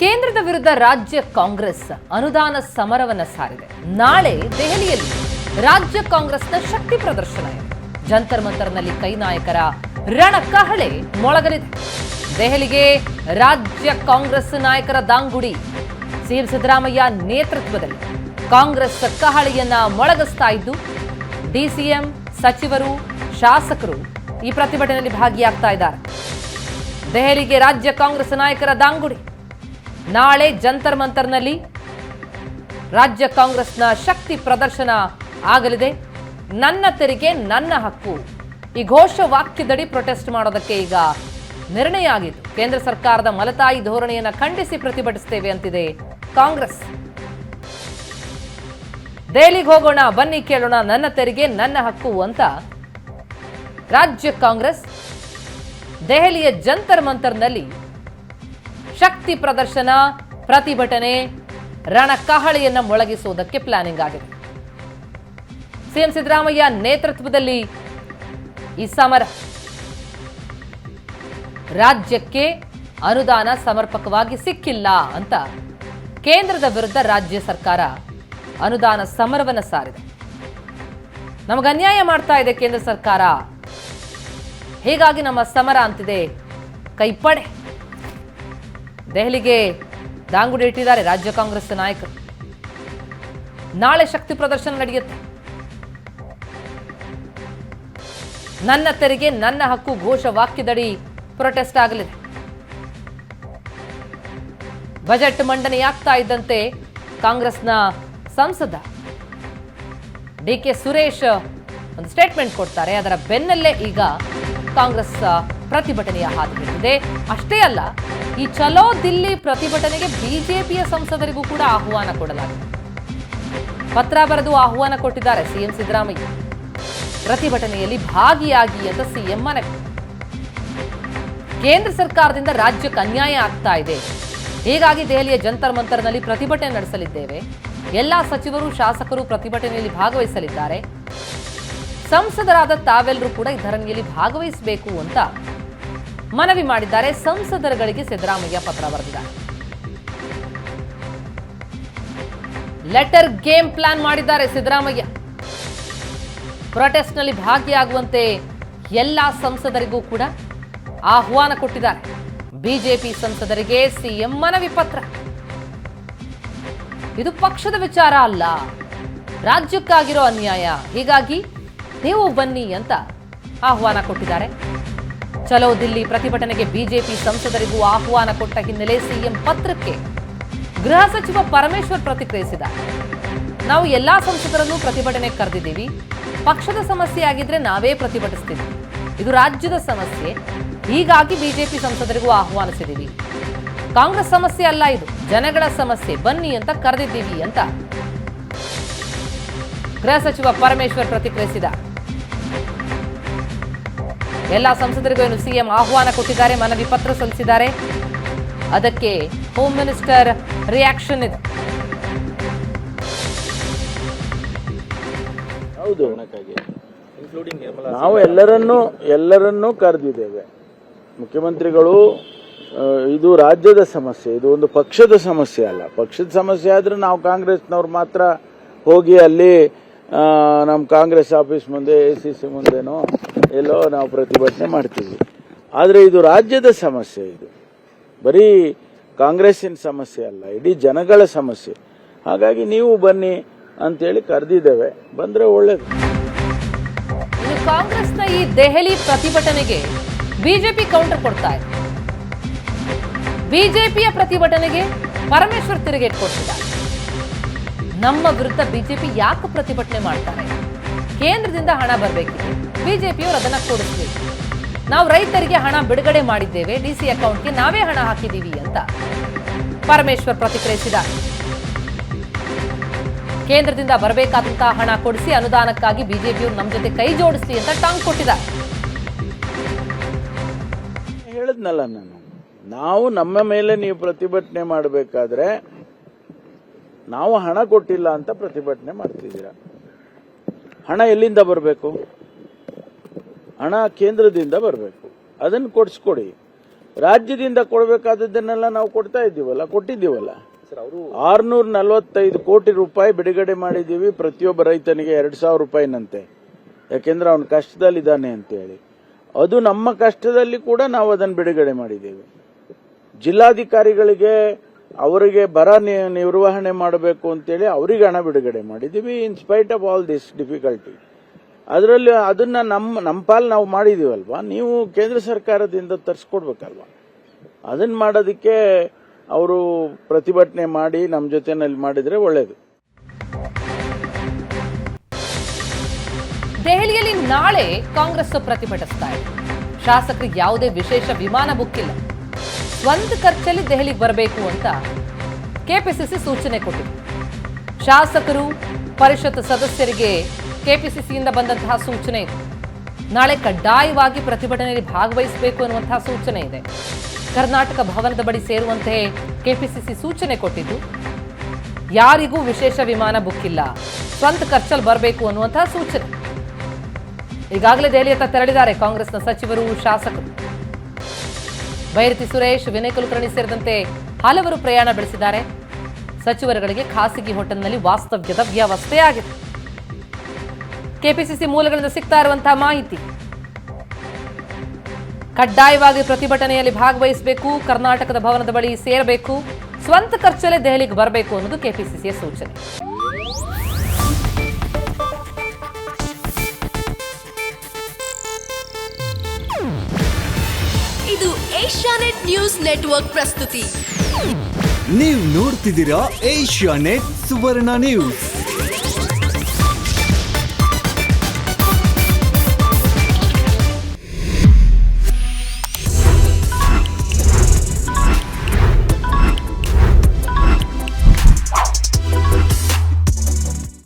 ಕೇಂದ್ರದ ವಿರುದ್ಧ ರಾಜ್ಯ ಕಾಂಗ್ರೆಸ್ ಅನುದಾನ ಸಮರವನ್ನು ಸಾರಿದೆ. ನಾಳೆ ದೆಹಲಿಯಲ್ಲಿ ರಾಜ್ಯ ಕಾಂಗ್ರೆಸ್ನ ಶಕ್ತಿ ಪ್ರದರ್ಶನ. ಜಂತರ್ ಮಂತರ್ನಲ್ಲಿ ಕೈ ನಾಯಕರ ರಣಕಹಳೆ ಮೊಳಗಲಿದೆ. ದೆಹಲಿಗೆ ರಾಜ್ಯ ಕಾಂಗ್ರೆಸ್ ನಾಯಕರ ದಾಂಗುಡಿ. ಸಿಎಂ ಸಿದ್ದರಾಮಯ್ಯ ನೇತೃತ್ವದಲ್ಲಿ ಕಾಂಗ್ರೆಸ್ ಕಹಳೆಯನ್ನ ಮೊಳಗಿಸ್ತಾ ಇದ್ದು, ಡಿಸಿಎಂ ಸಚಿವರು, ಶಾಸಕರು ಈ ಪ್ರತಿಭಟನೆಯಲ್ಲಿ ಭಾಗಿಯಾಗ್ತಾ ಇದ್ದಾರೆ. ದೆಹಲಿಗೆ ರಾಜ್ಯ ಕಾಂಗ್ರೆಸ್ ನಾಯಕರ ದಾಂಗುಡಿ. ನಾಳೆ ಜಂತರ್ ಮಂತರ್ನಲ್ಲಿ ರಾಜ್ಯ ಕಾಂಗ್ರೆಸ್ನ ಶಕ್ತಿ ಪ್ರದರ್ಶನ ಆಗಲಿದೆ. ನನ್ನ ತೆರಿಗೆ ನನ್ನ ಹಕ್ಕು. ಈ ಘೋಷ ವಾಕ್ಯದಡಿ ಪ್ರೊಟೆಸ್ಟ್ ಮಾಡೋದಕ್ಕೆ ಈಗ ನಿರ್ಣಯ ಆಗಿತ್ತು ಕೇಂದ್ರ ಸರ್ಕಾರದ ಮಲತಾಯಿ ಧೋರಣೆಯನ್ನು ಖಂಡಿಸಿ ಪ್ರತಿಭಟಿಸ್ತೇವೆ ಅಂತಿದೆ ಕಾಂಗ್ರೆಸ್. ದೆಹಲಿಗೆ ಹೋಗೋಣ, ಬನ್ನಿ ಕೇಳೋಣ, ನನ್ನ ತೆರಿಗೆ ನನ್ನ ಹಕ್ಕು ಅಂತ ರಾಜ್ಯ ಕಾಂಗ್ರೆಸ್ ದೆಹಲಿಯ ಜಂತರ್ ಮಂತರ್ನಲ್ಲಿ ಶಕ್ತಿ ಪ್ರದರ್ಶನ, ಪ್ರತಿಭಟನೆ, ರಣಕಹಳೆಯನ್ನು ಮೊಳಗಿಸುವುದಕ್ಕೆ ಪ್ಲಾನಿಂಗ್ ಆಗಿದೆ. ಸಿಎಂ ಸಿದ್ದರಾಮಯ್ಯ ನೇತೃತ್ವದಲ್ಲಿ ಈ ಸಮರ ರಾಜ್ಯಕ್ಕೆ ಅನುದಾನ ಸಮರ್ಪಕವಾಗಿ ಸಿಕ್ಕಿಲ್ಲ ಅಂತ ಕೇಂದ್ರದ ವಿರುದ್ಧ ರಾಜ್ಯ ಸರ್ಕಾರ ಅನುದಾನ ಸಮರವನ್ನು ಸಾರಿದೆ. ನಮಗೆ ಅನ್ಯಾಯ ಮಾಡ್ತಾ ಇದೆ ಕೇಂದ್ರ ಸರ್ಕಾರ. ಹೀಗಾಗಿ ನಮ್ಮ ಸಮರ ಅಂತಿದೆ. ಕೈಪಡೆ. ದೆಹಲಿಗೆ ದಾಂಗುಡಿ ಇಟ್ಟಿದ್ದಾರೆ ರಾಜ್ಯ ಕಾಂಗ್ರೆಸ್ ನಾಯಕರು. ನಾಳೆ ಶಕ್ತಿ ಪ್ರದರ್ಶನ ನಡೆಯುತ್ತೆ. ನನ್ನ ತೆರಿಗೆ, ನನ್ನ ಹಕ್ಕು, ಘೋಷ ವಾಕ್ಯದಡಿ ಪ್ರೊಟೆಸ್ಟ್ ಆಗಲಿದೆ. ಬಜೆಟ್ ಮಂಡನೆಯಾಗ್ತಾ ಇದ್ದಂತೆ ಕಾಂಗ್ರೆಸ್ನ ಸಂಸದ ಡಿ ಕೆ ಸುರೇಶ್ ಒಂದು ಸ್ಟೇಟ್ಮೆಂಟ್ ಕೊಡ್ತಾರೆ. ಅದರ ಬೆನ್ನಲ್ಲೇ ಈಗ ಕಾಂಗ್ರೆಸ್ ಪ್ರತಿಭಟನೆಯ ಹಾದಿ ಬಿಟ್ಟಿದೆ ಅಷ್ಟೇ ಅಲ್ಲ ಈ ಚಲೋ ದಿಲ್ಲಿ ಪ್ರತಿಭಟನೆಗೆ ಬಿಜೆಪಿಯ ಸಂಸದರಿಗೂ ಕೂಡ ಆಹ್ವಾನ ಕೊಡಲಾಗಿದೆ. ಪತ್ರ ಬರೆದು ಆಹ್ವಾನ ಕೊಟ್ಟಿದ್ದಾರೆ ಸಿಎಂ ಸಿದ್ದರಾಮಯ್ಯ. ಪ್ರತಿಭಟನೆಯಲ್ಲಿ ಭಾಗಿಯಾಗಿ ಅಂತ ಸಿಎಂ ಮನವಿ ಕೇಂದ್ರ ಸರ್ಕಾರದಿಂದ ರಾಜ್ಯಕ್ಕೆ ಅನ್ಯಾಯ ಆಗ್ತಾ ಇದೆ. ಹೀಗಾಗಿ ದೆಹಲಿಯ ಜಂತರ್ ಮಂತರ್ನಲ್ಲಿ ಪ್ರತಿಭಟನೆ ನಡೆಸಲಿದ್ದೇವೆ. ಎಲ್ಲ ಸಚಿವರು, ಶಾಸಕರು ಪ್ರತಿಭಟನೆಯಲ್ಲಿ ಭಾಗವಹಿಸಲಿದ್ದಾರೆ. ಸಂಸದರಾದ ತಾವೆಲ್ಲರೂ ಕೂಡ ಈ ಧರಣಿಯಲ್ಲಿ ಭಾಗವಹಿಸಬೇಕು ಅಂತ ಮನವಿ ಮಾಡಿದ್ದಾರೆ. ಸಂಸದರುಗಳಿಗೆ ಸಿದ್ದರಾಮಯ್ಯ ಪತ್ರ ಬರೆದಿದ್ದಾರೆ. ಲೆಟರ್ ಗೇಮ್ ಪ್ಲಾನ್ ಮಾಡಿದ್ದಾರೆ ಸಿದ್ದರಾಮಯ್ಯ. ಪ್ರೊಟೆಸ್ಟ್ನಲ್ಲಿ ಭಾಗಿಯಾಗುವಂತೆ ಎಲ್ಲ ಸಂಸದರಿಗೂ ಕೂಡ ಆಹ್ವಾನ ಕೊಟ್ಟಿದ್ದಾರೆ. ಬಿಜೆಪಿ ಸಂಸದರಿಗೆ ಸಿಎಂ ಮನವಿ ಪತ್ರ. ಇದು ಪಕ್ಷದ ವಿಚಾರ ಅಲ್ಲ. ರಾಜ್ಯಕ್ಕಾಗಿರೋ ಅನ್ಯಾಯ. ಹೀಗಾಗಿ ನೀವು ಬನ್ನಿ ಅಂತ ಆಹ್ವಾನ ಕೊಟ್ಟಿದ್ದಾರೆ. ಚಲೋ ದಿಲ್ಲಿ ಪ್ರತಿಭಟನೆಗೆ ಬಿಜೆಪಿ ಸಂಸದರಿಗೂ ಆಹ್ವಾನ ಕೊಟ್ಟ ಹಿನ್ನೆಲೆ ಸಿಎಂ ಪತ್ರಕ್ಕೆ ಗೃಹ ಸಚಿವ ಪರಮೇಶ್ವರ್ ಪ್ರತಿಕ್ರಿಯಿಸಿದ ನಾವು ಎಲ್ಲಾ ಸಂಸದರನ್ನು ಪ್ರತಿಭಟನೆ ಕರೆದಿದ್ದೀವಿ. ಪಕ್ಷದ ಸಮಸ್ಯೆ ಆಗಿದ್ರೆ ನಾವೇ ಪ್ರತಿಭಟಿಸ್ತೀವಿ. ಇದು ರಾಜ್ಯದ ಸಮಸ್ಯೆ. ಹೀಗಾಗಿ ಬಿಜೆಪಿ ಸಂಸದರಿಗೂ ಆಹ್ವಾನಿಸಿದ್ದೀವಿ. ಕಾಂಗ್ರೆಸ್ ಸಮಸ್ಯೆ ಅಲ್ಲ ಇದು. ಜನಗಳ ಸಮಸ್ಯೆ. ಬನ್ನಿ ಅಂತ ಕರೆದಿದ್ದೀವಿ ಅಂತ. ಗೃಹ ಸಚಿವ ಪರಮೇಶ್ವರ್ ಪ್ರತಿಕ್ರಿಯಿಸಿದ ಎಲ್ಲ ಸಂಸದರಿಗೂ ಏನು ಸಿಎಂ ಆಹ್ವಾನ ಕೊಟ್ಟಿದ್ದಾರೆ ಮನವಿ ಪತ್ರ ಸಲ್ಲಿಸಿದ್ದಾರೆ. ಅದಕ್ಕೆ ಹೋಮ್ ಮಿನಿಸ್ಟರ್ ರಿಯಾಕ್ಷನ್ ಇದೆ. ಹೌದು. ನಾವು ಎಲ್ಲರನ್ನೂ ಎಲ್ಲರನ್ನೂ ಕರೆದಿದ್ದೇವೆ. ಮುಖ್ಯಮಂತ್ರಿಗಳು ಇದು ರಾಜ್ಯದ ಸಮಸ್ಯೆ ಇದು ಒಂದು ಪಕ್ಷದ ಸಮಸ್ಯೆ ಅಲ್ಲ. ಪಕ್ಷದ ಸಮಸ್ಯೆ ಆದ್ರೆ ನಾವು ಕಾಂಗ್ರೆಸ್ನವ್ರು ಮಾತ್ರ ಹೋಗಿ ಅಲ್ಲಿ ನಮ್ಮ ಕಾಂಗ್ರೆಸ್ ಆಫೀಸ್ ಮುಂದೆ ಎ ಸಿ ಸಿ ಮುಂದೆನೋ ಎಲ್ಲೋ ನಾವು ಪ್ರತಿಭಟನೆ ಮಾಡ್ತೀವಿ. ಆದರೆ ಇದು ರಾಜ್ಯದ ಸಮಸ್ಯೆ ಇದು. ಬರೀ ಕಾಂಗ್ರೆಸ್ಸಿನ ಸಮಸ್ಯೆ ಅಲ್ಲ, ಇಡೀ ಜನಗಳ ಸಮಸ್ಯೆ. ಹಾಗಾಗಿ ನೀವು ಬನ್ನಿ ಅಂತೇಳಿ ಕರೆದಿದ್ದೇವೆ. ಬಂದ್ರೆ ಒಳ್ಳೇದು. ಕಾಂಗ್ರೆಸ್ನ ಈ ದೆಹಲಿ ಪ್ರತಿಭಟನೆಗೆ ಬಿಜೆಪಿ ಕೌಂಟರ್ ಕೊಡ್ತಾ ಇದೆ. ಬಿಜೆಪಿಯ ಪ್ರತಿಭಟನೆಗೆ ಪರಮೇಶ್ವರ್ ತಿರುಗೇಟ್ ಕೊಡ್ತಿದ್ದಾರೆ ನಮ್ಮ ವಿರುದ್ಧ ಬಿಜೆಪಿ ಯಾಕೆ ಪ್ರತಿಭಟನೆ ಮಾಡ್ತಾರೆ? ಕೇಂದ್ರದಿಂದ ಹಣ ಬರಬೇಕಿದೆ. ಬಿಜೆಪಿಯವರು ಅದನ್ನು ಕೊಡಿಸ್ಬೇಕು ನಾವು ರೈತರಿಗೆ ಹಣ ಬಿಡುಗಡೆ ಮಾಡಿದ್ದೇವೆ ಡಿಸಿ ಅಕೌಂಟ್ಗೆ ನಾವೇ ಹಣ ಹಾಕಿದ್ದೀವಿ ಅಂತ ಪರಮೇಶ್ವರ್ ಪ್ರತಿಕ್ರಿಯಿಸಿದ. ಕೇಂದ್ರದಿಂದ ಬರಬೇಕಾದಂತಹ ಹಣ ಕೊಡಿಸಿ ಅನುದಾನಕ್ಕಾಗಿ ಬಿಜೆಪಿಯವರು ನಮ್ಮ ಜೊತೆ ಕೈ ಜೋಡಿಸ್ಲಿ ಅಂತ ಟಾಂಗ್ ಕೊಟ್ಟಿದ. ಹೇಳಿದ್ನಲ್ಲ ನಾನು. ನಾವು ನಮ್ಮ ಮೇಲೆ ನೀವು ಪ್ರತಿಭಟನೆ ಮಾಡಬೇಕಾದ್ರೆ ನಾವು ಹಣ ಕೊಟ್ಟಿಲ್ಲ ಅಂತ ಪ್ರತಿಭಟನೆ ಮಾಡ್ತಿದ್ದೀರಾ? ಹಣ ಎಲ್ಲಿಂದ ಬರಬೇಕು? ಹಣ ಕೇಂದ್ರದಿಂದ ಬರಬೇಕು. ಅದನ್ನು ಕೊಡಿಸ್ಕೊಡಿ. ರಾಜ್ಯದಿಂದ ಕೊಡಬೇಕಾದದ್ದನ್ನೆಲ್ಲ ನಾವು ಕೊಡ್ತಾ ಇದ್ದೀವಲ್ಲ ಕೊಟ್ಟಿದ್ದೀವಲ್ಲ? ಆರ್ನೂರ ನಲವತ್ತೈದು ಕೋಟಿ ರೂಪಾಯಿ ಬಿಡುಗಡೆ ಮಾಡಿದ್ದೀವಿ ಪ್ರತಿಯೊಬ್ಬ ರೈತನಿಗೆ ಎರಡು ಸಾವಿರ ರೂಪಾಯಿನಂತೆ. ಯಾಕೆಂದ್ರೆ ಅವನು ಕಷ್ಟದಲ್ಲಿದ್ದಾನೆ ಅಂತೇಳಿ. ಅದು ನಮ್ಮ ಕಷ್ಟದಲ್ಲಿ ಕೂಡ ನಾವು ಅದನ್ನು ಬಿಡುಗಡೆ ಮಾಡಿದ್ದೀವಿ. ಜಿಲ್ಲಾಧಿಕಾರಿಗಳಿಗೆ ಅವರಿಗೆ ಬರ ನಿರ್ವಹಣೆ ಮಾಡಬೇಕು ಅಂತೇಳಿ ಅವರಿಗೆ ಹಣ ಬಿಡುಗಡೆ ಮಾಡಿದ್ದೀವಿ in spite of all this difficulty ಅದರಲ್ಲಿ ಅದನ್ನ ನಮ್ಮ ನಮ್ಮ ಪಾಲ್ ನಾವು ಮಾಡಿದೀವಲ್ವಾ? ನೀವು ಕೇಂದ್ರ ಸರ್ಕಾರದಿಂದ ತರಿಸ್ಕೊಡ್ಬೇಕಲ್ವಾ? ಅದನ್ನ ಮಾಡೋದಕ್ಕೆ ಅವರು ಪ್ರತಿಭಟನೆ ಮಾಡಿ ನಮ್ಮ ಜೊತೆನಲ್ಲಿ ಮಾಡಿದ್ರೆ ಒಳ್ಳೇದು. ದೆಹಲಿಯಲ್ಲಿ ನಾಳೆ ಕಾಂಗ್ರೆಸ್ ಪ್ರತಿಭಟಿಸ್ತಾ ಇದೆ. ಶಾಸಕರು ಯಾವುದೇ ವಿಶೇಷ ವಿಮಾನ ಬುಕ್ ಇಲ್ಲ. ಸ್ವಂತ ಖರ್ಚಲ್ಲಿ ದೆಹಲಿಗೆ ಬರಬೇಕು ಅಂತ ಕೆಪಿಸಿಸಿ ಸೂಚನೆ ಕೊಟ್ಟಿದೆ. ಶಾಸಕರು, ಪರಿಷತ್ ಸದಸ್ಯರಿಗೆ ಕೆಪಿಸಿಸಿಯಿಂದ ಬಂದಂತಹ ಸೂಚನೆ ಇದೆ. ನಾಳೆ ಕಡ್ಡಾಯವಾಗಿ ಪ್ರತಿಭಟನೆಯಲ್ಲಿ ಭಾಗವಹಿಸಬೇಕು ಅನ್ನುವಂತಹ ಸೂಚನೆ ಇದೆ. ಕರ್ನಾಟಕ ಭವನದ ಬಳಿ ಸೇರುವಂತೆ ಕೆಪಿಸಿಸಿ ಸೂಚನೆ ಕೊಟ್ಟಿದ್ದು, ಯಾರಿಗೂ ವಿಶೇಷ ವಿಮಾನ ಬುಕ್ ಇಲ್ಲ. ಸ್ವಂತ ಖರ್ಚಲ್ಲಿ ಬರಬೇಕು ಅನ್ನುವಂತಹ ಸೂಚನೆ. ಈಗಾಗಲೇ ದೆಹಲಿಯತ್ತ ತೆರಳಿದ್ದಾರೆ ಕಾಂಗ್ರೆಸ್ನ ಸಚಿವರು, ಶಾಸಕರು. ಬೈರತಿ ಸುರೇಶ್, ವಿನಯ್ ಕುಲಕರ್ಣಿ ಸೇರಿದಂತೆ ಹಲವರು ಪ್ರಯಾಣ ಬೆಳೆಸಿದ್ದಾರೆ. ಸಚಿವರುಗಳಿಗೆ ಖಾಸಗಿ ಹೋಟೆಲ್ನಲ್ಲಿ ವಾಸ್ತವ್ಯದ ವ್ಯವಸ್ಥೆ ಆಗಿದೆ. ಕೆಪಿಸಿಸಿ ಮೂಲಗಳಿಂದ ಸಿಗ್ತಾ ಇರುವಂತಹ ಮಾಹಿತಿ. ಕಡ್ಡಾಯವಾಗಿ ಪ್ರತಿಭಟನೆಯಲ್ಲಿ ಭಾಗವಹಿಸಬೇಕು ಕರ್ನಾಟಕದ ಭವನದ ಬಳಿ ಸೇರಬೇಕು ಸ್ವಂತ ಖರ್ಚಲ್ಲೇ ದೆಹಲಿಗೆ ಬರಬೇಕು ಅನ್ನೋದು ಕೆಪಿಸಿಸಿಯ ಸೂಚನೆ. ಇದು ಏಷ್ಯಾನೆಟ್ ನ್ಯೂಸ್ ನೆಟ್ವರ್ಕ್ ಪ್ರಸ್ತುತಿ. ನೀವು ನೋಡ್ತಿದ್ದೀರಾ ಏಷ್ಯಾ ನೆಟ್ ಸುವರ್ಣ ನ್ಯೂಸ್.